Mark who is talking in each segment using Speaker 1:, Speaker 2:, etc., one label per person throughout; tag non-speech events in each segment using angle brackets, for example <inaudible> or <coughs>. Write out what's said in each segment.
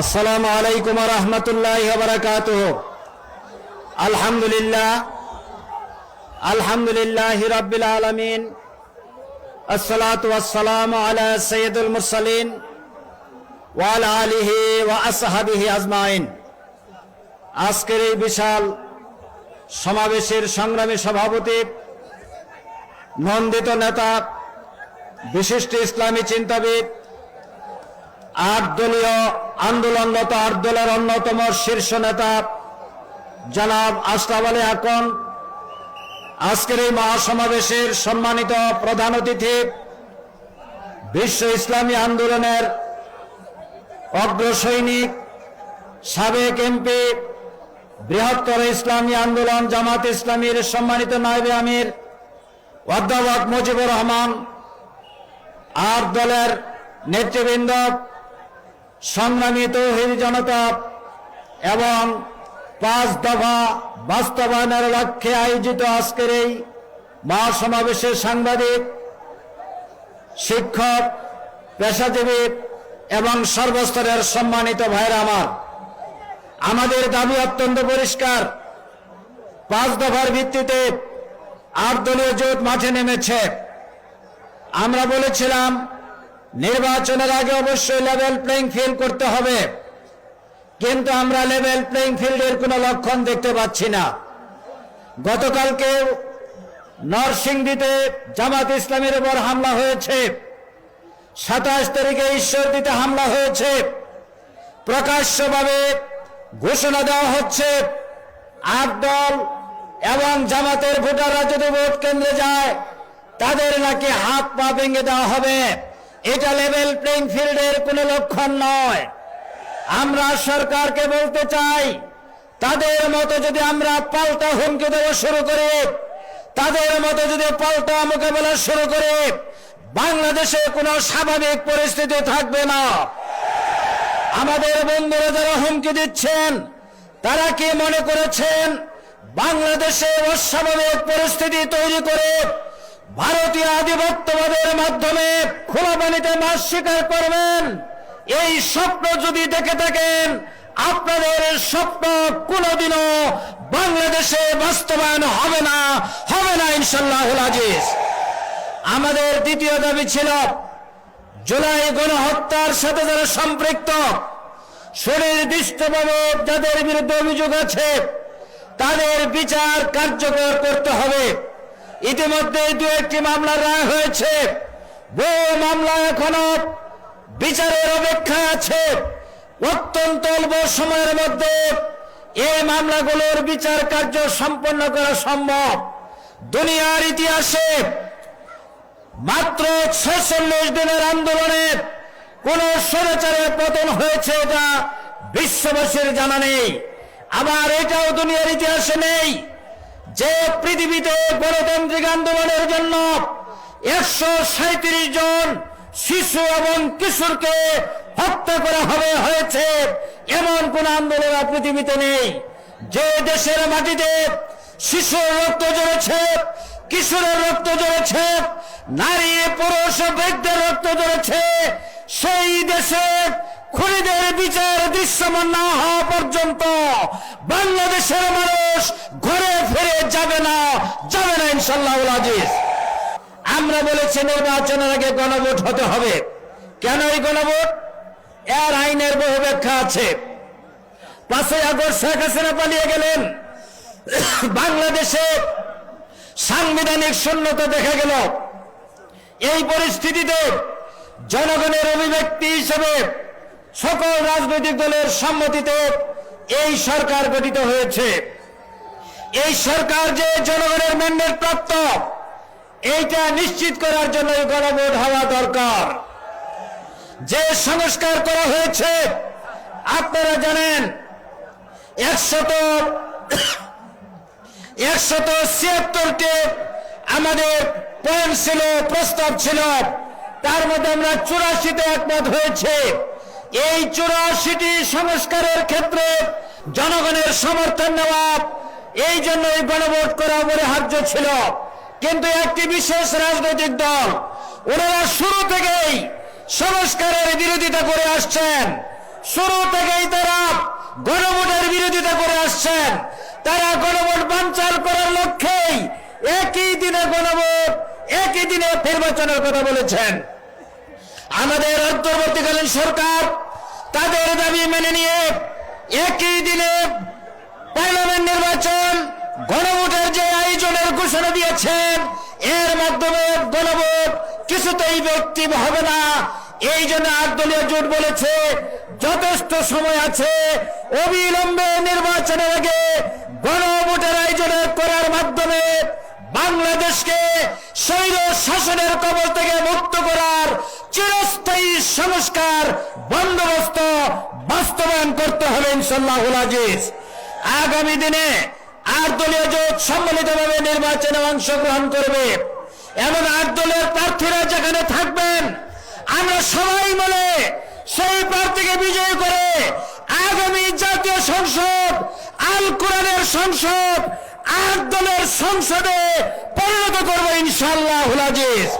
Speaker 1: আসসালামু আলাইকুম রহমতুল্লাহ বারকাত আলহামদুলিল্লাহ আলহামদুলিল্লাহ রাব্বিল আলামিন, আসসালাতু ওয়াসসালামু আলা সাইয়্যিদুল মুরসালিন ওয়া আলা আলিহি ওয়া আসহাবিহি আজমাইন। আজকের এই বিশাল সমাবেশের সংগ্রামী সভাপতি, নন্দিত নেতা, বিশিষ্ট ইসলামী চিন্তাবিদ আট দলীয় আন্দোলনরত আট দলের অন্যতম শীর্ষ নেতা জনাব আশরাফ আলী আকন আজকের এই মহাসমাবেশের সম্মানিত প্রধান অতিথি বিশ্ব ইসলামী আন্দোলনের অগ্রসৈনিক সাবেক এমপি, বৃহত্তর ইসলামী আন্দোলন, জামাত ইসলামীর সম্মানিত নায়েবে আমির অধ্যাপক মুজিবুর রহমান, আট দলের নেতৃবৃন্দ সংগ্রামী তৌহিদ জনতা এবং পাঁচ দফা বাস্তবায়নের লক্ষ্যে আয়োজিত আজকের এই মহাসমাবেশের সাংবাদিক, শিক্ষক, পেশাজীবী এবং সর্বস্তরের সম্মানিত ভাইরা আমার। আমাদের দাবি অত্যন্ত পরিষ্কার। পাঁচ দফার ভিত্তিতে আট দলীয় জোট মাঠে নেমেছে। আমরা বলেছিলাম নির্বাচনের আগে অবশ্যই লেভেল প্লেইং ফিল্ড করতে হবে। কিন্তু আমরা লেভেল প্লেইং ফিল্ডের কোনো লক্ষণ দেখতে পাচ্ছি না। গতকালকে নরসিংদীতে জামাত ইসলামের উপর হামলা হয়েছে। সাতাশ তারিখে ঈশ্বরদীতে হামলা হয়েছে। প্রকাশ্যভাবে ঘোষণা দেওয়া হচ্ছে, আট দল এবং জামাতের ভোটাররা যদি ভোট কেন্দ্রে যায়, তাদের নাকি হাত পা ভেঙে দেওয়া হবে। এটা লেভেল প্লেইং ফিল্ডের কোনো লক্ষণ নয়। আমরা সরকারকে বলতে চাই, তাদের মতো যদি আমরা পাল্টা হুমকি দেওয়া শুরু করি, তাদের মতো যদি পাল্টা মোকাবেলা শুরু করি, বাংলাদেশে কোনো স্বাভাবিক পরিস্থিতি থাকবে না। আমাদের বন্ধুরা যারা হুমকি দিচ্ছেন, তারা কি মনে করেছেন, বাংলাদেশে অস্বাভাবিক পরিস্থিতি তৈরি করে ভারতীয় আধিপত্যবাদের মাধ্যমে খোলা পানিতে মাছ শিকার করবেন। এই স্বপ্ন যদি দেখে থাকেন, আপনাদের স্বপ্ন কোনোদিনও বাংলাদেশে বাস্তবায়ন হবে না হবে না ইনশাল্লাহ আমাদের দ্বিতীয় দাবি ছিল, জুলাই গণহত্যার সাথে যারা সম্পৃক্ত, সুনির্দিষ্টভাবে যাদের বিরুদ্ধে অভিযোগ আছে, তাদের বিচার কার্যকর করতে হবে। ইতিমধ্যে দু একটি মামলার রায় হয়েছে। বহু মামলা এখনও বিচারের অপেক্ষা আছে। অত্যন্ত অল্প সময়ের মধ্যে এই মামলাগুলোর বিচার কার্য সম্পন্ন করা সম্ভব। দুনিয়ার ইতিহাসে মাত্র ছেচল্লিশ দিনের আন্দোলনে কোন স্বৈরাচারের পতন হয়েছে এটা বিশ্ববাসীর জানা নেই। আবার এটাও দুনিয়ার ইতিহাসে নেই। যে পৃথিবীতে গণতান্ত্রিক আন্দোলনের জন্য একশো সাঁত্রিশ জন শিশু এবং কিশোরকে হত্যা করা হবে, হয়েছে। এমন কোন আন্দোলন পৃথিবীতে নেই। যে দেশের মাটিতে শিশুর রক্ত ঝরেছে, কিশোরের রক্ত ঝরেছে, নারী, পুরুষ, বৃদ্ধের রক্ত ঝরেছে, সেই দেশে খুনিদের বিচার দৃশ্যমান না হওয়া পর্যন্ত বাংলাদেশের মানুষ ঘরে ফিরে যাবে না যাবে না ইনশাল্লাহ আমরা বলেছি নির্বাচনের আগে গণভোট হতে হবে। কেন এই গণভোট? এর আইনের বহু ব্যাখ্যা আছে। পাঁচই আগস্ট শেখ হাসিনা পালিয়ে গেলেন। বাংলাদেশে সাংবিধানিক শূন্যতা দেখা গেল। এই পরিস্থিতিতে জনগণের অভিব্যক্তি হিসেবে সকল রাজনৈতিক দলের সম্মতিতে এই সরকার গঠিত হয়েছে। এই সরকার যে জনগণের ম্যান্ডেট প্রাপ্ত, এইটা নিশ্চিত করার জন্য গণভোট হওয়া দরকার। যে সংস্কার করা হয়েছে, আপনারা জানেন, একশত <coughs> একশত ছিয়াত্তরটি আমাদের পয়েন্ট ছিল, প্রস্তাব ছিল, তার মধ্যে আমরা চুরাশিতে একমত হয়েছে। এই চুরাশিটি সংস্কারের ক্ষেত্রে জনগণের সমর্থন নেওয়া এই জন্য এই গণভোট করা অপরিহার্য ছিল। কিন্তু একটি বিশেষ রাজনৈতিক দল ওনারা শুরু থেকেই সংস্কারের বিরোধিতা করে আসছেন। শুরু থেকেই তারা গণভোটের বিরোধিতা করে আসছেন। তারা গণভোট বাঞ্চাল করার লক্ষ্যেই একই দিনে গণভোট, একই দিনে নির্বাচনের কথা বলেছেন। আমাদের অন্তর্বর্তীকালীন সরকার তাদের দাবি মেনে নিয়ে একই দিনে পার্লামেন্ট নির্বাচন, গণভোটের যে আয়োজনের ঘোষণা দিয়েছেন, এর মাধ্যমে গণভোট কিছুতেই ব্যক্তি হবে না। এই জন্য আটদলীয় জোট বলেছে, যথেষ্ট সময় আছে। অবিলম্বে নির্বাচনের আগে গণভোটের আয়োজন করার মাধ্যমে বাংলাদেশকে শৈল শাসনের কবল থেকে মুক্ত করার চিরস্থায়ী সংস্কার বন্দোবস্ত বাস্তবায়ন করতে হবে ইনশাল্লাহ আজিজ। আগামী দিনে আট দলীয় জোট সম্মিলিতভাবে নির্বাচনে অংশগ্রহণ করবে। এবং আট দলের প্রার্থীরা যেখানে থাকবেন, আমরা সবাই মিলে সেই প্রার্থীকে বিজয় করে আগামী জাতীয় সংসদ, আল কোরআনের সংসদ আট দলের সংসদে পরিণত করব ইনশাল্লাহ আজিজ।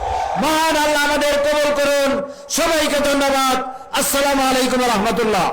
Speaker 1: মহান আল্লাহ আমাদের কবল করুন। সবাইকে ধন্যবাদ। আসসালামু আলাইকুম রহমতুল্লাহ।